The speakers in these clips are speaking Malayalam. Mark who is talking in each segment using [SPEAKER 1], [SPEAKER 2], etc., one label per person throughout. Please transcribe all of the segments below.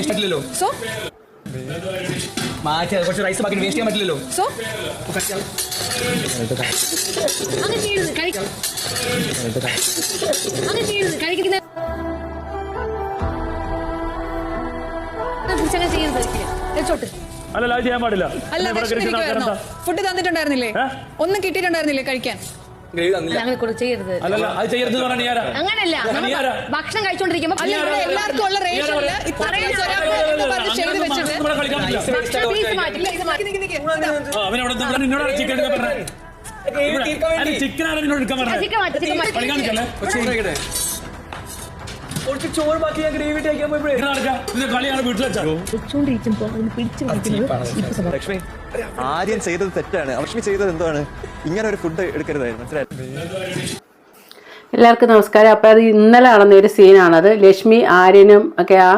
[SPEAKER 1] ഇഷ്ടമില്ലല്ലോ
[SPEAKER 2] സോ?
[SPEAKER 1] മാറ്റി കുറച്ച് റൈസ് ബാക്കി വേസ്റ്റ് ചെയ്യാൻ പറ്റില്ലല്ലോ.
[SPEAKER 2] സോ?
[SPEAKER 3] അത് ചെയ്യാൻ പാടില്ല.
[SPEAKER 2] അല്ല ഫുഡ് തന്നിട്ടുണ്ടായിരുന്നില്ലേ? ഒന്നും കിട്ടിയിട്ടുണ്ടായിരുന്നില്ലേ കഴിക്കാൻ?
[SPEAKER 1] ഗ്രേവി തന്നില്ല.
[SPEAKER 4] അങ്ങനെ കൊടു ചെയ്യരുത്.
[SPEAKER 3] അല്ലല്ല അത് ചെയ്യരുത് എന്ന് പറഞ്ഞാൽ ഞാനാ
[SPEAKER 4] അങ്ങനല്ല. നമ്മൾ
[SPEAKER 3] നീ ആരാ?
[SPEAKER 4] ഭക്ഷണം കഴിച്ചോണ്ടിരിക്കുമ്പോ
[SPEAKER 2] അല്ല ഇവിടെ എല്ലാവർക്കും ഉള്ള റേഷനിൽ പറഞ്ഞ് ചെയ്ത് വെച്ചിട്ട്
[SPEAKER 3] ഇവിടെ കളിക്കാൻ പറ്റില്ല.
[SPEAKER 4] മാറ്റി
[SPEAKER 2] നിക്ക് നിക്ക് നിക്ക്. ഇതാ.
[SPEAKER 3] ആ, അവനവിടെ നിന്ന് ഇവിടെ നിന്നോടാണ് ചിക്കൻ എടുക്കാൻ പറഞ്ഞത് ചിക്കൻ ആണ് നിന്നോട് എടുക്കാൻ പറഞ്ഞത്.
[SPEAKER 4] ചിക്കൻ മാറ്റി ചിക്കൻ മാറ്റി.
[SPEAKER 3] കളിക്കാൻ നിൽക്കല്ലേ
[SPEAKER 1] കുറച്ച് ചോറ് ഞാൻ ഗ്രേവി പോയപ്പോഴേ.
[SPEAKER 3] കളിയാണ്
[SPEAKER 4] വെച്ചോണ്ടിരിക്കുമ്പോ അതിന് പിടിച്ചു
[SPEAKER 5] ലക്ഷ്മി ആര്യൻ ചെയ്തത് തെറ്റാണ്. ലക്ഷ്മി ചെയ്തത് എന്താണ് ഇങ്ങനെ ഒരു ഫുഡ് എടുക്കരുതായിരുന്നു. മനസ്സിലായി?
[SPEAKER 6] എല്ലാവർക്കും നമസ്കാരം. അപ്പോൾ അത് ഇന്നലെ നടന്ന ഒരു സീനാണത് ലക്ഷ്മി ആര്യനും ഒക്കെ ആ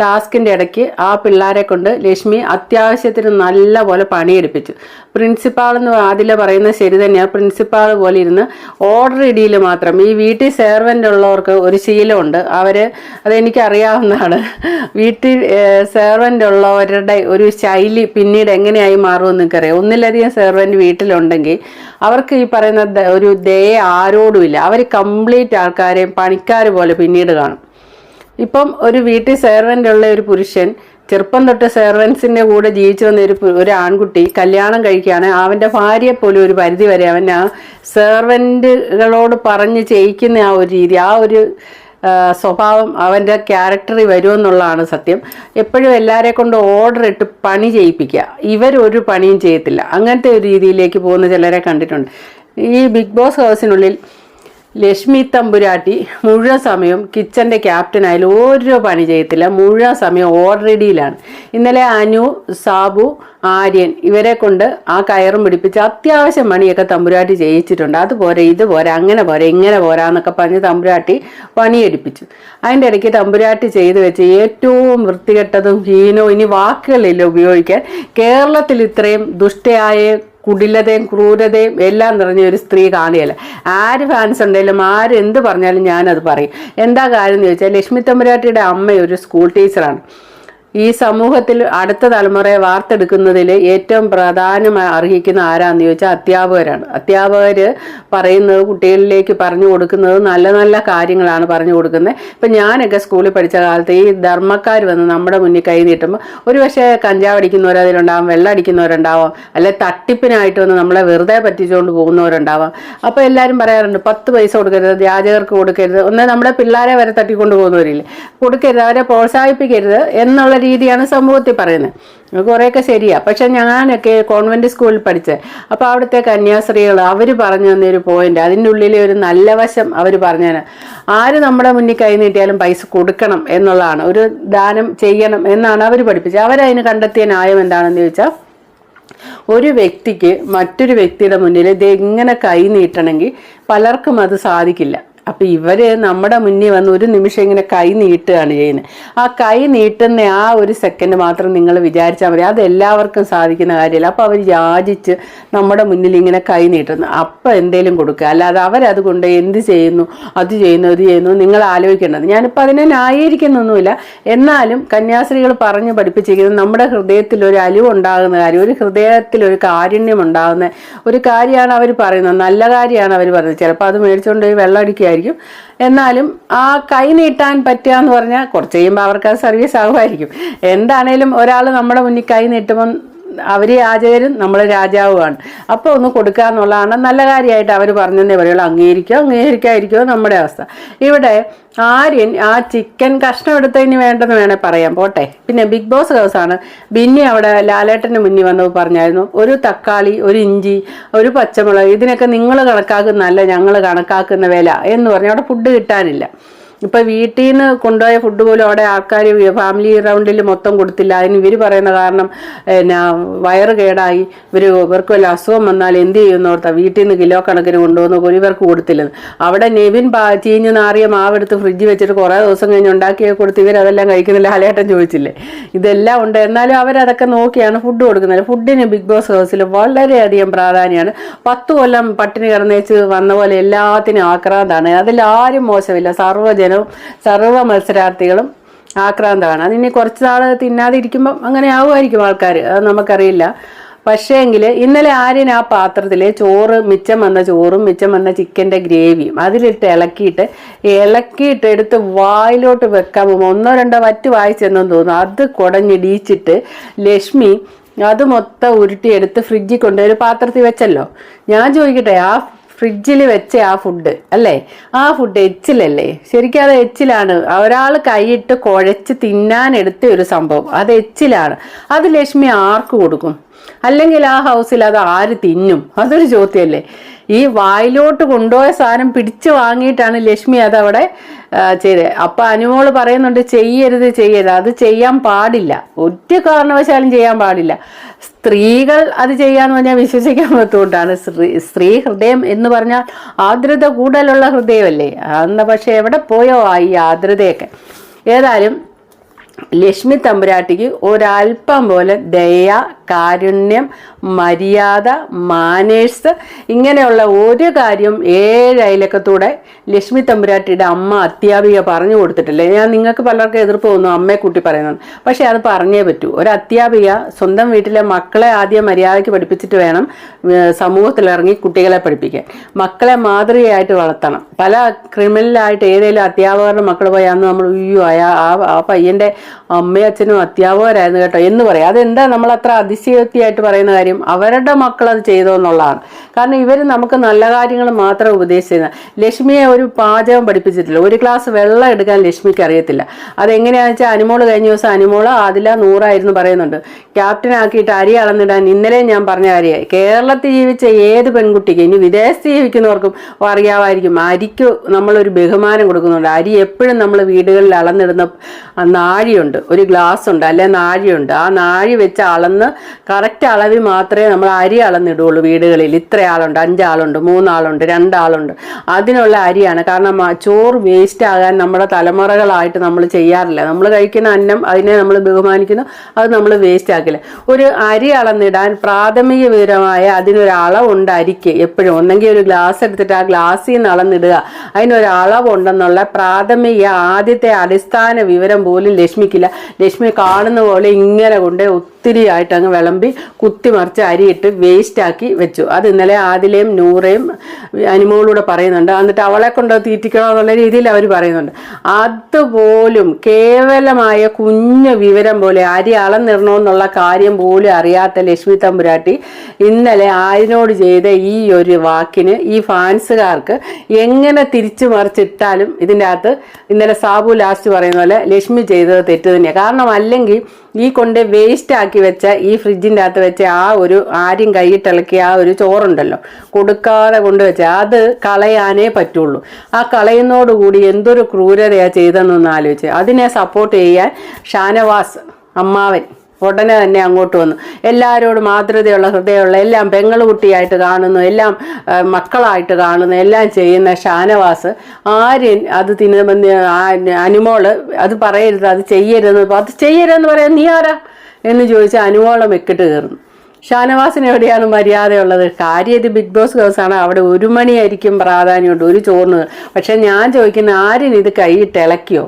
[SPEAKER 6] ടാസ്കിന്റെ ഇടയ്ക്ക് ആ പിള്ളേരെ കൊണ്ട് ലക്ഷ്മി അത്യാവശ്യത്തിന് നല്ല പോലെ പണിയെടുപ്പിച്ചു. പ്രിൻസിപ്പാൾ എന്ന് ആദ്യം പറയുന്നത് ശരി തന്നെയാണ് പ്രിൻസിപ്പാൾ പോലെ ഇരുന്ന് ഓർഡർ ഇടിയിൽ മാത്രം. ഈ വീട്ടിൽ സെർവന്റ് ഉള്ളവർക്ക് ഒരു ശീലമുണ്ട്. അവർ അതെനിക്ക് അറിയാവുന്നതാണ് വീട്ടിൽ സെർവന്റ് ഉള്ളവരുടെ ഒരു ശൈലി പിന്നീട് എങ്ങനെയായി മാറുമെന്ന് എനിക്കറിയാം ഒന്നിലധികം സെർവന്റ് വീട്ടിലുണ്ടെങ്കിൽ അവർക്ക് ഈ പറയുന്ന ഒരു ദയ ആരോടുമില്ല. അവർ കംപ്ലീറ്റ് ആൾക്കാരെയും പണിക്കാർ പോലെ പിന്നീട് കാണും. ഇപ്പം ഒരു വീട്ടിൽ സെർവന്റ് ഉള്ള ഒരു പുരുഷൻ ചെറുപ്പം തൊട്ട് സെർവൻസിന്റെ കൂടെ ജീവിച്ചു വന്ന ഒരു ഒരു ആൺകുട്ടി കല്യാണം കഴിക്കുകയാണ്. അവന്റെ ഭാര്യയെ പോലും ഒരു പരിധി വരെ അവൻ ആ സെർവന്റുകളോട് പറഞ്ഞ് ചെയ്യിക്കുന്ന ആ ഒരു രീതി ആ ഒരു സ്വഭാവം അവന്റെ ക്യാരക്ടറിൽ വരുമെന്നുള്ളതാണ് സത്യം. എപ്പോഴും എല്ലാവരെ കൊണ്ട് ഓർഡർ ഇട്ട് പണി ചെയ്യിപ്പിക്കുക. ഇവരൊരു പണിയും ചെയ്യത്തില്ല. അങ്ങനത്തെ ഒരു രീതിയിലേക്ക് പോകുന്ന ചിലരെ കണ്ടിട്ടുണ്ട്. ഈ ബിഗ് ബോസ് ഹൗസിനുള്ളിൽ ലക്ഷ്മി തമ്പുരാട്ടി മുഴുവൻ സമയം കിച്ചന്റെ ക്യാപ്റ്റനായാലും ഓരോ പണി ചെയ്യത്തില്ല. മുഴുവൻ സമയം ഓൾറെഡിയിലാണ് ഇന്നലെ അനു സാബു ആര്യൻ ഇവരെ കൊണ്ട് ആ കയറും പിടിപ്പിച്ച് അത്യാവശ്യം പണിയൊക്കെ തമ്പുരാട്ടി ചെയ്യിച്ചിട്ടുണ്ട്. അതുപോലെ ഇതുപോലെ അങ്ങനെ പോരെ ഇങ്ങനെ പോരാന്നൊക്കെ പറഞ്ഞ് തമ്പുരാട്ടി പണിയെടുപ്പിച്ചു. അതിന്റെ ഇടയ്ക്ക് തമ്പുരാട്ടി ചെയ്ത് വെച്ച് ഏറ്റവും വൃത്തികെട്ടതും ഹീനവും ഇനി വാക്കുകളില്ല ഉപയോഗിക്കാൻ കേരളത്തിൽ ഇത്രയും ദുഷ്ടയായ കുടിലതയും ക്രൂരതയും എല്ലാം നിറഞ്ഞ ഒരു സ്ത്രീ കാണുകയില്ല? ആര് ഫാൻസ് ഉണ്ടെങ്കിലും ആര് എന്ത് പറഞ്ഞാലും ഞാനത് പറയും. എന്താ കാര്യം എന്ന് ചോദിച്ചാൽ ലക്ഷ്മി തമ്പുരാട്ടിയുടെ അമ്മ ഒരു സ്കൂൾ ടീച്ചറാണ് ഈ സമൂഹത്തിൽ അടുത്ത തലമുറയെ വാർത്തെടുക്കുന്നതിൽ ഏറ്റവും പ്രധാനമായി അർഹിക്കുന്ന ആരാന്ന് ചോദിച്ചാൽ അധ്യാപകരാണ്. അധ്യാപകർ പറയുന്നത് കുട്ടികളിലേക്ക് പറഞ്ഞു കൊടുക്കുന്നത് നല്ല നല്ല കാര്യങ്ങളാണ് പറഞ്ഞു കൊടുക്കുന്നത്. ഇപ്പം ഞാനൊക്കെ സ്കൂളിൽ പഠിച്ച കാലത്ത് ഈ ധർമ്മക്കാർ വന്ന് നമ്മുടെ മുന്നിൽ കൈ നീട്ടുമ്പോൾ ഒരു പക്ഷേ കഞ്ചാവ് അടിക്കുന്നവർ അതിലുണ്ടാവും വെള്ളം അടിക്കുന്നവരുണ്ടാവാം അല്ലെ തട്ടിപ്പിനായിട്ട് വന്ന് നമ്മളെ വെറുതെ പറ്റിച്ചുകൊണ്ട് പോകുന്നവരുണ്ടാവാം. അപ്പോൾ എല്ലാവരും പറയാറുണ്ട് പത്ത് പൈസ കൊടുക്കരുത് വ്യാജകർക്ക് കൊടുക്കരുത് ഒന്ന് നമ്മുടെ പിള്ളേരെ വരെ തട്ടിക്കൊണ്ട് പോകുന്നവരില്ലേ? കൊടുക്കരുത് അവരെ പ്രോത്സാഹിപ്പിക്കരുത് എന്നുള്ള രീതിയാണ് സമൂഹത്തിൽ പറയുന്നത്. കുറേയൊക്കെ ശരിയാണ് പക്ഷെ ഞാനൊക്കെ കോൺവെന്റ് സ്കൂളിൽ പഠിച്ചത് അപ്പോൾ അവിടുത്തെ കന്യാസ്ത്രീകൾ അവർ പറഞ്ഞു തന്നൊരു പോയിന്റ് അതിന്റെ ഉള്ളിലെ ഒരു നല്ല വശം അവർ പറഞ്ഞു ആര് നമ്മുടെ മുന്നിൽ കൈ നീട്ടിയാലും പൈസ കൊടുക്കണം എന്നുള്ളതാണ്. ഒരു ദാനം ചെയ്യണം എന്നാണ് അവർ പഠിപ്പിച്ചത്. അവരതിന് കണ്ടെത്തിയ ന്യായം എന്താണെന്ന് ചോദിച്ചാൽ ഒരു വ്യക്തിക്ക് മറ്റൊരു വ്യക്തിയുടെ മുന്നിൽ ഇത് എങ്ങനെ കൈ നീട്ടണമെങ്കിൽ പലർക്കും അത് സാധിക്കില്ല. അപ്പം ഇവർ നമ്മുടെ മുന്നിൽ വന്ന് ഒരു നിമിഷം ഇങ്ങനെ കൈ നീട്ടുകയാണ് ചെയ്യുന്നത്. ആ കൈ നീട്ടുന്ന ആ ഒരു സെക്കൻഡ് മാത്രം നിങ്ങൾ വിചാരിച്ചാൽ മതി. അതെല്ലാവർക്കും സാധിക്കുന്ന കാര്യമല്ല. അപ്പോൾ അവർ യാചിച്ച് നമ്മുടെ മുന്നിൽ ഇങ്ങനെ കൈ നീട്ടുന്നു. അപ്പം എന്തേലും കൊടുക്കുക. അല്ലാതെ അവരത് കൊണ്ട് എന്ത് ചെയ്യുന്നു? അത് ചെയ്യുന്നു ഇത് ചെയ്യുന്നു. നിങ്ങൾ ആലോചിക്കേണ്ടത്. ഞാനിപ്പോൾ അതിനെ ന്യായീകരിക്കുന്നൊന്നുമില്ല. എന്നാലും കന്യാസ്ത്രീകൾ പറഞ്ഞു പഠിപ്പിച്ചിരിക്കുന്നത് നമ്മുടെ ഹൃദയത്തിൽ ഒരു അലിവ് ഉണ്ടാകുന്ന കാര്യം ഒരു ഹൃദയത്തിൽ ഒരു കാരുണ്യം ഉണ്ടാകുന്ന ഒരു കാര്യമാണ് അവർ പറയുന്നത്. നല്ല കാര്യമാണ് അവർ പറയുന്നത് ചിലപ്പോൾ അത് മേടിച്ചുകൊണ്ട് പോയി വെള്ളം അടിക്കുമായിരിക്കും എന്നാലും ആ കൈ നീട്ടാൻ പറ്റുക എന്ന് പറഞ്ഞാൽ കുറച്ച് കഴിയുമ്പോൾ അവർക്ക് അത് സർവീസ് ആകുമായിരിക്കും എന്താണേലും ഒരാൾ നമ്മുടെ മുന്നിൽ കൈ നീട്ടുമ്പം അവർ രാജകരും നമ്മൾ രാജാവുമാണ്. അപ്പോൾ ഒന്ന് കൊടുക്കുക എന്നുള്ളതാണ് നല്ല കാര്യമായിട്ട് അവർ പറഞ്ഞതേ പറയുള്ളൂ. അംഗീകരിക്കുക അംഗീകരിക്കാതിരിക്കുക നമ്മുടെ അവസ്ഥ. ഇവിടെ ആര്യൻ ആ ചിക്കൻ കഷ്ണം എടുത്തതിന് വേണ്ടെന്ന് വേണേൽ പറയാം. പോട്ടെ. പിന്നെ ബിഗ് ബോസ് ഹൗസാണ്. ബിന്നി അവിടെ ലാലേട്ടന്റെ മുന്നിൽ വന്നത് പറഞ്ഞായിരുന്നു ഒരു തക്കാളി ഒരു ഇഞ്ചി ഒരു പച്ചമുളക് ഇതിനൊക്കെ നിങ്ങൾ കണക്കാക്കുന്നതല്ല ഞങ്ങൾ കണക്കാക്കുന്ന വില എന്ന് പറഞ്ഞാൽ അവിടെ ഫുഡ് കിട്ടാനില്ല. ഇപ്പൊ വീട്ടിൽ നിന്ന് കൊണ്ടുപോയ ഫുഡ് പോലും അവിടെ ആൾക്കാർ ഫാമിലി റൗണ്ടിൽ മൊത്തം കൊടുത്തില്ല. അതിന് ഇവർ പറയുന്ന കാരണം എന്നാ വയറ് കേടായി. ഇവർ ഇവർക്ക് വല്ല അസുഖം വന്നാൽ എന്ത് ചെയ്യുന്നോർത്താ വീട്ടിൽ നിന്ന് കിലോ കണക്കിന് കൊണ്ടുവന്ന് ഇവർക്ക് കൊടുത്തില്ലെന്ന് അവിടെ നെവിൻ ചീഞ്ഞ് നാറിയ മാവെടുത്ത് ഫ്രിഡ്ജ് വെച്ചിട്ട് കുറേ ദിവസം കഴിഞ്ഞ് ഉണ്ടാക്കി കൊടുത്ത് ഇവരതെല്ലാം കഴിക്കുന്നില്ല. ലാലേട്ടൻ ചോദിച്ചില്ലേ. ഇതെല്ലാം ഉണ്ട്. എന്നാലും അവരതൊക്കെ നോക്കിയാണ് ഫുഡ് കൊടുക്കുന്നത്. ഫുഡിന് ബിഗ് ബോസ് ഹൗസിൽ വളരെയധികം പ്രാധാന്യമാണ്. പത്ത് കൊല്ലം പട്ടിണി കിടന്നേച്ച് വന്ന പോലെ എല്ലാത്തിനും ആക്രാന്താണ്. അതിൽ ആരും മോശമില്ല. സർവജനവും സർവ മത്സരാർത്ഥികളും ആക്രാന്തമാണ്. അതിനി കുറച്ച് നാൾ തിന്നാതിരിക്കുമ്പം അങ്ങനെ ആവുമായിരിക്കും ആൾക്കാർ അത് നമുക്കറിയില്ല. പക്ഷേങ്കിൽ ഇന്നലെ ആര്യൻ ആ പാത്രത്തിൽ ചോറ് മിച്ചം വന്ന ചോറും മിച്ചം വന്ന ചിക്കന്റെ ഗ്രേവിയും അതിലിട്ട് ഇളക്കിയിട്ട് ഇളക്കിയിട്ട് എടുത്ത് വായിലോട്ട് വെക്കാൻ പോകുമ്പോൾ ഒന്നോ രണ്ടോ വറ്റ് വായിച്ചെന്നു തോന്നുന്നു. അത് കുടഞ്ഞിടിച്ചിട്ട് ലക്ഷ്മി അത് മൊത്തം ഉരുട്ടിയെടുത്ത് ഫ്രിഡ്ജിൽ കൊണ്ട് ഒരു പാത്രത്തിൽ വെച്ചല്ലോ. ഞാൻ ചോദിക്കട്ടെ ആ ഫ്രിഡ്ജിൽ വെച്ച ആ ഫുഡ് അല്ലേ? ആ ഫുഡ് എച്ചിലല്ലേ? ശരിക്കും അത് എച്ചിലാണ്. ഒരാൾ കൈയിട്ട് കുഴച്ച് തിന്നാൻ എടുത്ത ഒരു സംഭവം. അത് എച്ചിലാണ്. അത് ലക്ഷ്മി ആർക്ക് കൊടുക്കും? അല്ലെങ്കിൽ ആ ഹൗസിൽ അത് ആര് തിന്നും? അതൊരു ചോദ്യമല്ലേ? ഈ വായിലോട്ട് കൊണ്ടുപോയ സാധനം പിടിച്ചു വാങ്ങിയിട്ടാണ് ലക്ഷ്മി അതവിടെ ചെയ്തത് അപ്പൊ അനുമോൾ പറയുന്നുണ്ട് ചെയ്യരുത് ചെയ്യരുത്. അത് ചെയ്യാൻ പാടില്ല. ഒറ്റ കാരണവശാലും ചെയ്യാൻ പാടില്ല. സ്ത്രീകൾ അത് ചെയ്യാന്ന് പറഞ്ഞാൽ വിശ്വസിക്കാൻ പറ്റുകൊണ്ടാണ് സ്ത്രീ സ്ത്രീ ഹൃദയം എന്ന് പറഞ്ഞാൽ ആർദ്രത കൂടുതലുള്ള ഹൃദയമല്ലേ? അന്ന് പക്ഷെ എവിടെ പോയോ ആ ഈ ആർദ്രതയൊക്കെ. ഏതായാലും ലക്ഷ്മി തമ്പുരാട്ടിക്ക് ഒരല്പം പോലെ ദയ കാരുണ്യം മര്യാദ മാനേഴ്സ് ഇങ്ങനെയുള്ള ഒരു കാര്യം ഏഴ് അയലക്കത്തൂടെ ലക്ഷ്മി തമ്പുരാട്ടിയുടെ അമ്മ അത്യാപിക പറഞ്ഞു കൊടുത്തിട്ടില്ലേ? ഞാൻ നിങ്ങൾക്ക് പലർക്കും എതിർപ്പ് തോന്നും അമ്മയെ കൂട്ടി പറയുന്നത്. പക്ഷെ അത് പറഞ്ഞേ പറ്റൂ. ഒരു അത്യാപിക സ്വന്തം വീട്ടിലെ മക്കളെ ആദ്യം മര്യാദയ്ക്ക് പഠിപ്പിച്ചിട്ട് വേണം സമൂഹത്തിലിറങ്ങി കുട്ടികളെ പഠിപ്പിക്കാൻ. മക്കളെ മാതൃകയായിട്ട് വളർത്തണം. പല ക്രിമിനലായിട്ട് ഏതെങ്കിലും അധ്യാപകരുടെ മക്കൾ പോയാന്ന് നമ്മൾ അയ്യോ അയാ ആ ആ പയ്യന്റെ അമ്മയും അച്ഛനും അധ്യാപകരായിരുന്നു കേട്ടോ എന്ന് പറയാം. അതെന്താ നമ്മൾ അത്ര അതിശയോക്തിയായിട്ട് പറയുന്ന കാര്യം അവരുടെ മക്കൾ അത് ചെയ്തോ എന്നുള്ളതാണ്. കാരണം ഇവർ നമുക്ക് നല്ല കാര്യങ്ങൾ മാത്രം ഉപദേശിച്ചിരുന്നത് ലക്ഷ്മിയെ ഒരു പാചകം പഠിപ്പിച്ചിട്ടില്ല. ഒരു ഗ്ലാസ് വെള്ളം എടുക്കാൻ ലക്ഷ്മിക്ക് അറിയത്തില്ല. അതെങ്ങനെയാണെന്ന് വെച്ചാൽ അനുമോൾ കഴിഞ്ഞ ദിവസം അനുമോൾ അതില നൂറായിരുന്നു പറയുന്നുണ്ട്. ക്യാപ്റ്റൻ ആക്കിയിട്ട് അരി അളന്നിടാൻ ഇന്നലെ ഞാൻ പറഞ്ഞ കാര്യമായി. കേരളത്തിൽ ജീവിച്ച ഏത് പെൺകുട്ടിക്ക് ഇനി വിദേശത്ത് ജീവിക്കുന്നവർക്കും അറിയാമായിരിക്കും. അരിക്ക് നമ്മളൊരു ബഹുമാനം കൊടുക്കുന്നുണ്ട്. അരി എപ്പോഴും നമ്മൾ വീടുകളിൽ അളന്നിടുന്ന നാഴിയുണ്ട്. ഒരു ഗ്ലാസ് ഉണ്ട്. അല്ലെ നാഴിയുണ്ട്. ആ നാഴി വെച്ച് അളന്ന് കറക്റ്റ് അളവിൽ മാത്രമേ നമ്മൾ അരി അളന്നിടുള്ളൂ വീടുകളിൽ. ഇത്ര ആളുണ്ട് അഞ്ചാളുണ്ട് മൂന്നാളുണ്ട് രണ്ടാളുണ്ട്. അതിനുള്ള അരിയാണ്. കാരണം ചോറ് വേസ്റ്റ് ആകാൻ നമ്മുടെ തലമുറകളായിട്ട് നമ്മൾ ചെയ്യാറില്ല. നമ്മൾ കഴിക്കുന്ന അന്നം അതിനെ നമ്മൾ ബഹുമാനിക്കുന്നു അത് നമ്മൾ വേസ്റ്റ് ആക്കില്ല. ഒരു അരി അളന്നിടാൻ പ്രാഥമിക വിവരമായ അതിനൊരു അളവുണ്ട് അരിക്ക് എപ്പോഴും. ഒന്നെങ്കിൽ ഒരു ഗ്ലാസ് എടുത്തിട്ട് ആ ഗ്ലാസ്സിൽ നിന്ന് അളന്നിടുക. അതിനൊരളവുണ്ടെന്നുള്ള പ്രാഥമിക ആദ്യത്തെ അടിസ്ഥാന വിവരം പോലും ലക്ഷ്മിക്കില്ല. ലക്ഷ്മി കാണുന്ന പോലെ ഇങ്ങനെ കൊണ്ട് ഒത്തിരി ആയിട്ട് അങ്ങ് വിളമ്പി കുത്തിമറിച്ച് അരിയിട്ട് വേസ്റ്റാക്കി വെച്ചു. അത് ഇന്നലെ ആദിലയും നൂറയും അനിമോളൂടെ പറയുന്നുണ്ട്. എന്നിട്ട് അവളെ കൊണ്ട് തീറ്റിക്കണോ എന്നുള്ള രീതിയിൽ അവർ പറയുന്നുണ്ട്. അതുപോലും കേവലമായ കുഞ്ഞു വിവരം പോലെ അരി അളന്നിടണമെന്നുള്ള കാര്യം പോലും അറിയാത്ത ലക്ഷ്മി തമ്പുരാട്ടി ഇന്നലെ ആരിനോട് ചെയ്ത ഈ ഒരു വാക്കിന് ഈ ഫാൻസുകാർക്ക് എങ്ങനെ തിരിച്ചു മറിച്ചിട്ടാലും ഇതിന്റെ അകത്ത് ഇന്നലെ സാബു ലാസ്റ്റ് പറയുന്ന പോലെ ലക്ഷ്മി ചെയ്തത് തെറ്റ് തന്നെയാണ് കാരണം അല്ലെങ്കിൽ ഈ കൊണ്ട് വേസ്റ്റ് ആക്കി വെച്ച ഈ ഫ്രിഡ്ജിന്റെ അകത്ത് വെച്ച ആ ഒരു ആരും കൈയിട്ടിളക്കിയ ആ ഒരു ചോറുണ്ടല്ലോ. കൊടുക്കാതെ കൊണ്ടുവച്ച അത് കളയാനേ പറ്റുള്ളൂ. ആ കളയുന്നതോടുകൂടി എന്തൊരു ക്രൂരതയാണ് ചെയ്തതെന്നൊന്ന് ആലോചിച്ച്. അതിനെ സപ്പോർട്ട് ചെയ്യാൻ ഷാനവാസ് അമ്മാവൻ ഉടനെ തന്നെ അങ്ങോട്ട് വന്നു. എല്ലാവരോടും മാതൃതയുള്ള ഹൃദയമുള്ള എല്ലാം പെങ്ങളുകുട്ടിയായിട്ട് കാണുന്നു എല്ലാം മക്കളായിട്ട് കാണുന്നു എല്ലാം ചെയ്യുന്ന ഷാനവാസ്. ആര്യൻ അത് തിന്നുമെന്ന് അനുമോൾ അത് പറയരുത് അത് ചെയ്യരുതെന്ന് അത് ചെയ്യരുതെന്ന് പറയാൻ നീ ആരാ? എന്ന് ചോദിച്ച് അനുമോളം വെക്കിട്ട് കയറുന്നു. ഷാനവാസിന് എവിടെയാണ് മര്യാദയുള്ളത്? കാര്യം ഇത് ബിഗ് ബോസ് ഹൗസാണ് അവിടെ ഒരു മണിയായിരിക്കും പ്രാധാന്യമുണ്ട് ഒരു ചോറിന്. പക്ഷെ ഞാൻ ചോദിക്കുന്ന ആര്യൻ ഇത് കൈയിട്ട് ഇളക്കിയോ?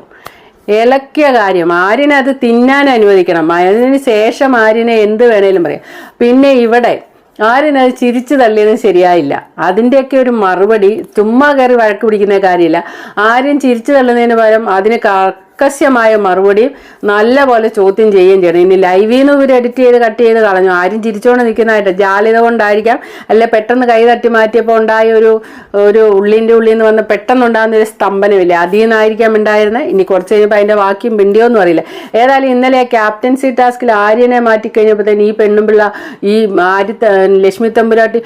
[SPEAKER 6] ഇളക്കിയ കാര്യം. ആരിനെ അത് തിന്നാൻ അനുവദിക്കണം. അതിന് ശേഷം ആരിനെ എന്ത് വേണേലും പറയാം. പിന്നെ ഇവിടെ ആര്യനത് ചിരിച്ചു തള്ളിയതും ശരിയായില്ല. അതിന്റെയൊക്കെ ഒരു മറുപടി ചുമ്മാ കയറി വഴക്ക് പിടിക്കുന്ന കാര്യമില്ല. ആര്യൻ ചിരിച്ചു തള്ളുന്നതിന് പകരം അതിന് കർക്കശ്യമായ മറുപടിയും നല്ല പോലെ ചോദ്യം ചെയ്യുകയും ചെയ്യണം ഇനി ലൈവിൽ നിന്ന് ഇവർ എഡിറ്റ് ചെയ്ത് കട്ട് ചെയ്ത് കളഞ്ഞു. ആരും ചിരിച്ചുകൊണ്ട് നിൽക്കുന്നതായിട്ട് ജാലിത കൊണ്ടായിരിക്കാം. അല്ലെ പെട്ടെന്ന് കൈ തട്ടി മാറ്റിയപ്പോൾ ഉണ്ടായ ഒരു ഒരു ഉള്ളിന്റെ ഉള്ളിൽ നിന്ന് വന്ന് പെട്ടെന്ന് ഉണ്ടാകുന്ന ഒരു സ്തംഭനമില്ല. അതിൽ നിന്നായിരിക്കാം ഉണ്ടായിരുന്നത്. ഇനി കുറച്ച് കഴിഞ്ഞപ്പോൾ അതിന്റെ ബാക്കിയും പിണ്ടിയോന്നും അറിയില്ല ഏതായാലും ഇന്നലെ ആ ക്യാപ്റ്റൻസി ടാസ്കിൽ ആര്യനെ മാറ്റിക്കഴിഞ്ഞപ്പോഴത്തേന് ഈ പെണ്ണുമ്പിള്ള ഈ ആര്യ ലക്ഷ്മി തമ്പുരാട്ടി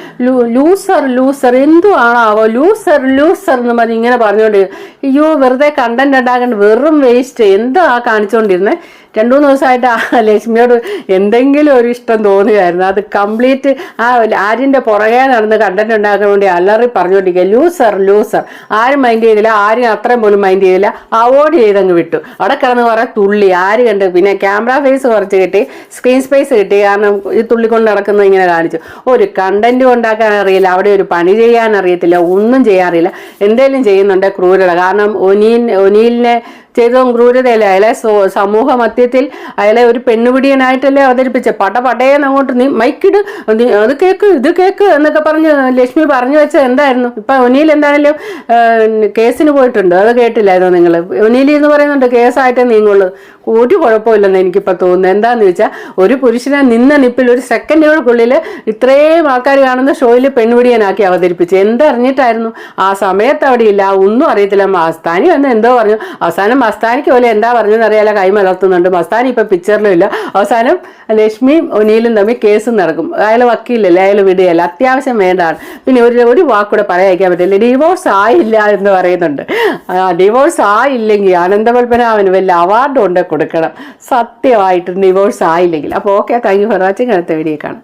[SPEAKER 6] ലൂസർ ലൂസർ എന്തു ആണാവോ ലൂസർ ലൂസർ എന്ന് പറഞ്ഞ് ഇങ്ങനെ പറഞ്ഞുകൊണ്ട് അയ്യോ വെറുതെ കണ്ടന്റ് ഉണ്ടാകേണ്ട വെറും വേസ്റ്റ് എന്താ ആ കാണിച്ചുകൊണ്ടിരുന്നത് രണ്ടു മൂന്ന് ദിവസമായിട്ട് ആ ലക്ഷ്മിയോട് എന്തെങ്കിലും ഒരു ഇഷ്ടം തോന്നുകയായിരുന്നു അത് കംപ്ലീറ്റ് ആ ആര്യന്റെ പുറകെ നടന്ന് കണ്ടന്റ് ഉണ്ടാക്കാൻ വേണ്ടി അലറി പറഞ്ഞുകൊണ്ടിരിക്കുക ലൂസർ ലൂസർ ആരും മൈൻഡ് ചെയ്തില്ല ആരും അത്രയും പോലും മൈൻഡ് ചെയ്തില്ല. അവോയ്ഡ് ചെയ്തങ്ങ് വിട്ടു. അവിടെ കിടന്ന് കുറെ തുള്ളി. ആര് കണ്ട് പിന്നെ ക്യാമറ ഫേസ് കുറച്ച് കിട്ടി. സ്ക്രീൻ സ്പേസ് കിട്ടി. കാരണം ഈ തുള്ളി കൊണ്ട് നടക്കുന്നത് ഇങ്ങനെ കാണിച്ചു. ഒരു കണ്ടന്റ് ഉണ്ടാക്കാൻ അറിയില്ല. അവിടെ ഒരു പണി ചെയ്യാൻ അറിയത്തില്ല. ഒന്നും ചെയ്യാൻ അറിയില്ല എന്തെങ്കിലും ചെയ്യുന്നുണ്ട് ക്രൂരത. കാരണം ഒനീൻ ഒനീലിനെ ചെയ്തതും ക്രൂരതയല്ലേ? അയാളെ സമൂഹ മധ്യത്തിൽ അയാളെ ഒരു പെണ്ണുപിടിയനായിട്ടല്ലേ അവതരിപ്പിച്ച? പട പടയെന്ന് അങ്ങോട്ട് നീ മൈക്കിട് അത് കേക്ക് ഇത് കേക്ക് എന്നൊക്കെ പറഞ്ഞ് ലക്ഷ്മി പറഞ്ഞു വെച്ചത് എന്തായിരുന്നു? ഇപ്പൊ ഒനിയിൽ എന്താണെങ്കിലും കേസിന് പോയിട്ടുണ്ട്. അത് കേട്ടില്ലായിരുന്നോ നിങ്ങൾ ഒനിയിൽ എന്ന് പറയുന്നുണ്ട് കേസായിട്ടേ നീങ്ങുള്ളൂ. ഒരു കുഴപ്പമില്ലെന്ന് എനിക്കിപ്പോൾ തോന്നുന്നു. എന്താന്ന് വെച്ചാൽ ഒരു പുരുഷനെ നിന്ന നിപ്പിൽ ഒരു സെക്കൻഡുകൾക്കുള്ളിൽ ഇത്രയും ആൾക്കാർ കാണുന്ന ഷോയിൽ പെൺപിടിയനാക്കി അവതരിപ്പിച്ചു. എന്തറിഞ്ഞിട്ടായിരുന്നു? ആ സമയത്ത് അവിടെ ഇല്ല ഒന്നും അറിയത്തില്ല. മസ്താനി വന്ന് എന്തോ പറഞ്ഞു. അവസാനം മസ്താനിക്ക് പോലെ എന്താ പറഞ്ഞതെന്ന് അറിയാല കൈ മലർത്തുന്നുണ്ട്. മസ്താനി ഇപ്പൊ പിക്ചറിലും ഇല്ല. അവസാനം ലക്ഷ്മിയും ഒനിയിലും തമ്മിൽ കേസ് നടക്കും. അയാൾ വക്കീലല്ലേ അയാൾ വിടുകയല്ല അത്യാവശ്യം വേണ്ടാണ്. പിന്നെ ഒരു ഒരു വാക്കൂടെ പറയാതിരിക്കാൻ പറ്റില്ല. ഡിവോഴ്സ് ആയില്ല എന്ന് പറയുന്നുണ്ട്. ഡിവോഴ്സ് ആയില്ലെങ്കിൽ ആനന്ദപത്മനാഭന് വല്ല അവാർഡ് കൊണ്ട് കൊടുക്കണം. സത്യമായിട്ട് ഡിവോഴ്സ് ആയില്ലെങ്കിൽ. അപ്പോൾ okay thank you for watching അടുത്ത വീഡിയോ കാണാം.